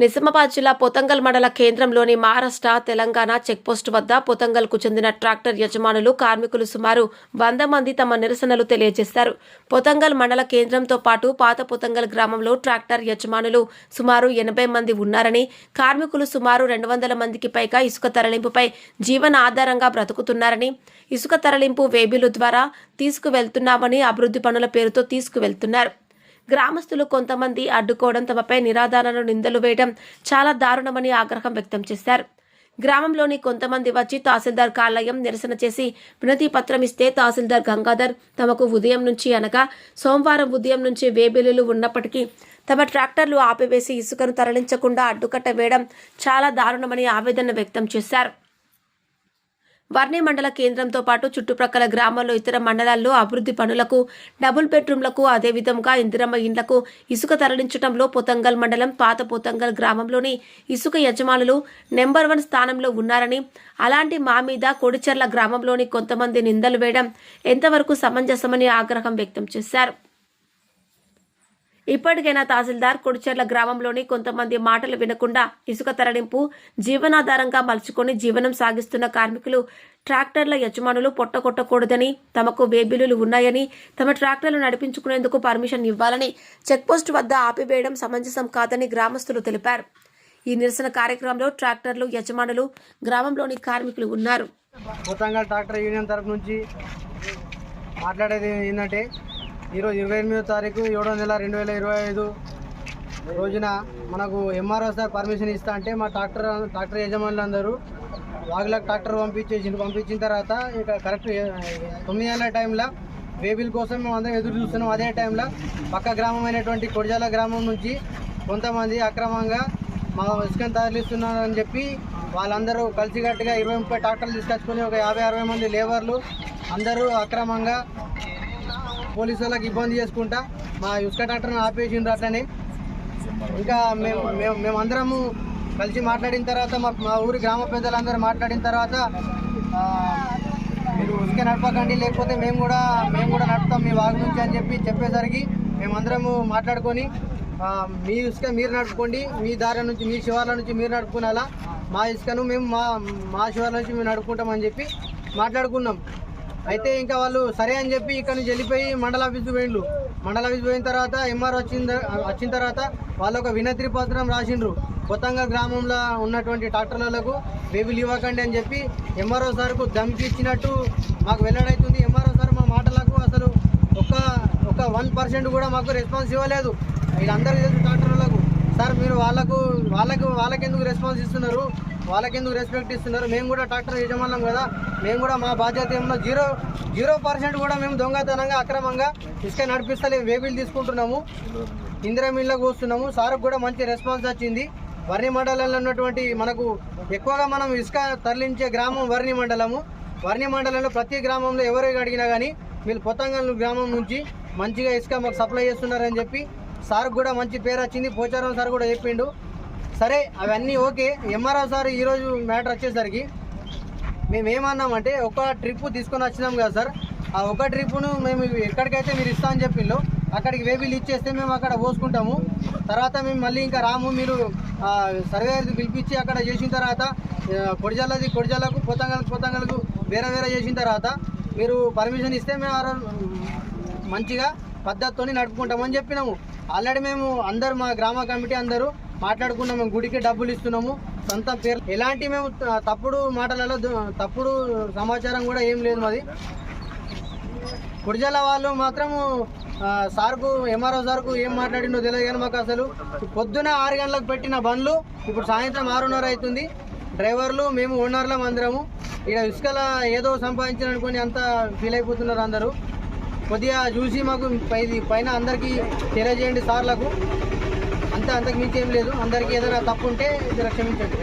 నిజామాబాద్ జిల్లా పొతంగల్ మండల కేంద్రంలోని మహారాష్ట్ర తెలంగాణ చెక్పోస్టు వద్ద పొతంగల్కు చెందిన ట్రాక్టర్ యజమానులు కార్మికులు సుమారు వంద మంది తమ నిరసనలు తెలియజేశారు. పొతంగల్ మండల కేంద్రంతో పాటు పాత పొతంగల్ గ్రామంలో ట్రాక్టర్ యజమానులు సుమారు ఎనభై మంది ఉన్నారని కార్మికులు సుమారు రెండు వందల మందికి పైగా ఇసుక తరలింపుపై జీవన ఆధారంగా బ్రతుకుతున్నారని ఇసుక తరలింపు వేబిలు ద్వారా తీసుకువెళ్తున్నామని అభివృద్ధి పనుల పేరుతో తీసుకువెళ్తున్నారు. గ్రామస్తులు కొంతమంది అడ్డుకోవడం తమపై నిరాధారణను నిందలు వేయడం చాలా దారుణమని ఆగ్రహం వ్యక్తం చేశారు. గ్రామంలోని కొంతమంది వచ్చి తహసీల్దార్ కార్యాలయం నిరసన చేసి వినతి పత్రం ఇస్తే తహసీల్దార్ గంగాధర్ తమకు ఉదయం నుంచి అనగా సోమవారం ఉదయం నుంచి వేబిల్లులు ఉన్నప్పటికీ తమ ట్రాక్టర్లు ఆపివేసి ఇసుకను తరలించకుండా అడ్డుకట్ట వేయడం చాలా దారుణమని ఆవేదన వ్యక్తం చేశారు. వర్ణి మండల కేంద్రంతో పాటు చుట్టుప్రక్కల గ్రామాల్లో ఇతర మండలాల్లో అభివృద్ధి పనులకు డబుల్ బెడ్రూమ్లకు అదేవిధంగా ఇందిరమ్మ ఇండ్లకు ఇసుక తరలించడంలో పొతంగల్ మండలం పాత పొతంగల్ గ్రామంలోని ఇసుక యజమానులు నెంబర్ వన్ స్థానంలో ఉన్నారని అలాంటి మా మీద కొడిచెర్ల గ్రామంలోని కొంతమంది నిందలు వేయడం ఎంతవరకు సమంజసమని ఆగ్రహం వ్యక్తం చేశారు. ఇప్పటికైనా తహసీల్దార్ కొడిచెర్ల గ్రామంలోని కొంతమంది మాటలు వినకుండా ఇసుక తరలింపు జీవనాధారంగా మలుచుకొని జీవనం సాగిస్తున్న కార్మికులు ట్రాక్టర్ల యజమానులు పొట్టకొట్టకూడదని తమకు వేబిలులు ఉన్నాయని తమ ట్రాక్టర్లు నడిపించుకునేందుకు పర్మిషన్ ఇవ్వాలని చెక్పోస్ట్ వద్ద ఆపివేయడం సమంజసం కాదని గ్రామస్తులు తెలిపారు. ఈ నిరసన కార్యక్రమంలో ట్రాక్టర్లు యజమానులు గ్రామంలోని కార్మికులు ఉన్నారు. ట్రాక్టర్ యూనియన్ తరఫు నుంచి మాట్లాడేది ఏంటంటే ఈరోజు ఇరవై ఎనిమిదో తారీఖు ఏడో నెల రెండు వేల ఇరవై ఐదు రోజున మనకు ఎంఆర్ఓ సార్ పర్మిషన్ ఇస్తా అంటే మా ట్రాక్టర్ ట్రాక్టర్ యజమానులు అందరూ వాగులకు ట్రాక్టర్ పంపించేసి పంపించిన తర్వాత ఇక కరెక్ట్ తొమ్మిది గంటల టైంలో వేబిల్ కోసం మేము అందరం ఎదురు చూస్తున్నాం. అదే టైంలో పక్క గ్రామం అయినటువంటి కొడిజాల గ్రామం నుంచి కొంతమంది అక్రమంగా మా ఇసుకను తరలిస్తున్నారని చెప్పి వాళ్ళందరూ కలిసికట్టుగా ఇరవై ముప్పై ట్రాక్టర్లు తీసుకొచ్చుకొని ఒక యాభై అరవై మంది లేబర్లు అందరూ అక్రమంగా పోలీసు వాళ్ళకి ఇబ్బంది చేసుకుంటా. మా ఇసుక ట్రాక్టర్ని ఆపేసిండ్రు అట్లనే. ఇంకా మేము మేము మేమందరము కలిసి మాట్లాడిన తర్వాత మా మా ఊరి గ్రామ పెద్దలందరూ మాట్లాడిన తర్వాత మీరు ఇసుక నడపకండి లేకపోతే మేము కూడా మేము కూడా నడుపుతాం మీ వాగు నుంచి అని చెప్పి చెప్పేసరికి మేమందరము మాట్లాడుకొని మీ ఇసుక మీరు నడుపుకోండి మీ దారి నుంచి మీ శివార్ల నుంచి మీరు నడుపుకునేలా మా ఇసుకను మేము మా మా శివార్ల నుంచి మేము నడుపుకుంటామని చెప్పి మాట్లాడుకున్నాం. అయితే ఇంకా వాళ్ళు సరే అని చెప్పి ఇక్కడ నుంచి వెళ్ళిపోయి మండల ఆఫీస్కి పోయిండ్రు. మండల ఆఫీస్ పోయిన తర్వాత ఎంఆర్ వచ్చిన వచ్చిన తర్వాత వాళ్ళు ఒక వినతి పత్రం రాసిండ్రు. కొత్తగా గ్రామంలో ఉన్నటువంటి ట్రాక్టర్లకు బేబీలు ఇవ్వకండి అని చెప్పి ఎంఆర్ఓ సార్కు ధమ్కి ఇచ్చినట్టు మాకు వెల్లడైతుంది. ఎంఆర్ఓ సార్ మా మాటలకు అసలు ఒక ఒక వన్ పర్సెంట్ కూడా మాకు రెస్పాన్స్ ఇవ్వలేదు. వీళ్ళందరికీ తెలుసు ట్రాక్టర్లకు. సార్ మీరు వాళ్ళకు వాళ్ళకు వాళ్ళకెందుకు రెస్పాన్స్ ఇస్తున్నారు? వాళ్ళకెందుకు రెస్పెక్ట్ ఇస్తున్నారు? మేము కూడా ట్రాక్టర్ యజమానం కదా. మేము కూడా మా బాధ్యత ఏమన్నా జీరో జీరో పర్సెంట్ కూడా మేము దొంగతనంగా అక్రమంగా ఇసుక నడిపిస్తలే వేబిల్ తీసుకుంటున్నాము. ఇందిరా మిల్లకు వస్తున్నాము సార్కు కూడా మంచి రెస్పాన్స్ వచ్చింది. వర్ణి మండలంలో ఉన్నటువంటి మనకు ఎక్కువగా మనం ఇసుక తరలించే గ్రామం వర్ణి మండలము. వర్ణి మండలంలో ప్రతి గ్రామంలో ఎవరు అడిగినా కానీ వీళ్ళు పొత్తంగల్ గ్రామం నుంచి మంచిగా ఇసుక మాకు సప్లై చేస్తున్నారని చెప్పి సార్ కూడా మంచి పేరు వచ్చింది. పోచారం సార్ కూడా చెప్పిండు. సరే అవన్నీ ఓకే. ఎంఆర్ఆర్ సార్ ఈరోజు మ్యాటర్ వచ్చేసరికి మేము ఏమన్నామంటే ఒక ట్రిప్ తీసుకొని వచ్చినాం కదా సార్. ఆ ఒక ట్రిప్ను మేము ఎక్కడికైతే మీరు ఇస్తా అని చెప్పిండ్రు అక్కడికి వేబిల్ ఇచ్చేస్తే మేము అక్కడ పోసుకుంటాము. తర్వాత మేము మళ్ళీ ఇంకా రాము మీరు సర్వేయర్కి పిలిపించి అక్కడ చేసిన తర్వాత కొడిజల్లది కొడిజాలది కొడిజాలకు పొతంగలకు పొతంగలకు వేరే వేరే చేసిన తర్వాత మీరు పర్మిషన్ ఇస్తే మేము మంచిగా పద్ధతితో నడుపుకుంటామని చెప్పినాము. ఆల్రెడీ మేము అందరు మా గ్రామ కమిటీ అందరూ మాట్లాడుకున్నాము గుడికి డబ్బులు ఇస్తున్నాము. సొంత పేరు ఎలాంటి మేము తప్పుడు మాటలలో తప్పుడు సమాచారం కూడా ఏం లేదు మాది. గుడిజల వాళ్ళు మాత్రము సార్కు ఎంఆర్ఓ సార్కు ఏం మాట్లాడిండో తెలియదు కానీ మాకు అసలు పొద్దున ఆరు గంటలకు పెట్టిన బండ్లు ఇప్పుడు సాయంత్రం ఆరున్నర అవుతుంది. డ్రైవర్లు మేము ఓనర్లం అందరము. ఇక ఇసుకల ఏదో సంపాదించాలనుకొని అంతా ఫీల్ అయిపోతున్నారు అందరూ. కొద్దిగా చూసి మాకు పై పైన అందరికీ తెలియజేయండి సార్లకు. అంత అంతకు మించి ఏం లేదు. అందరికీ ఏదైనా తప్పు ఉంటే క్షమించండి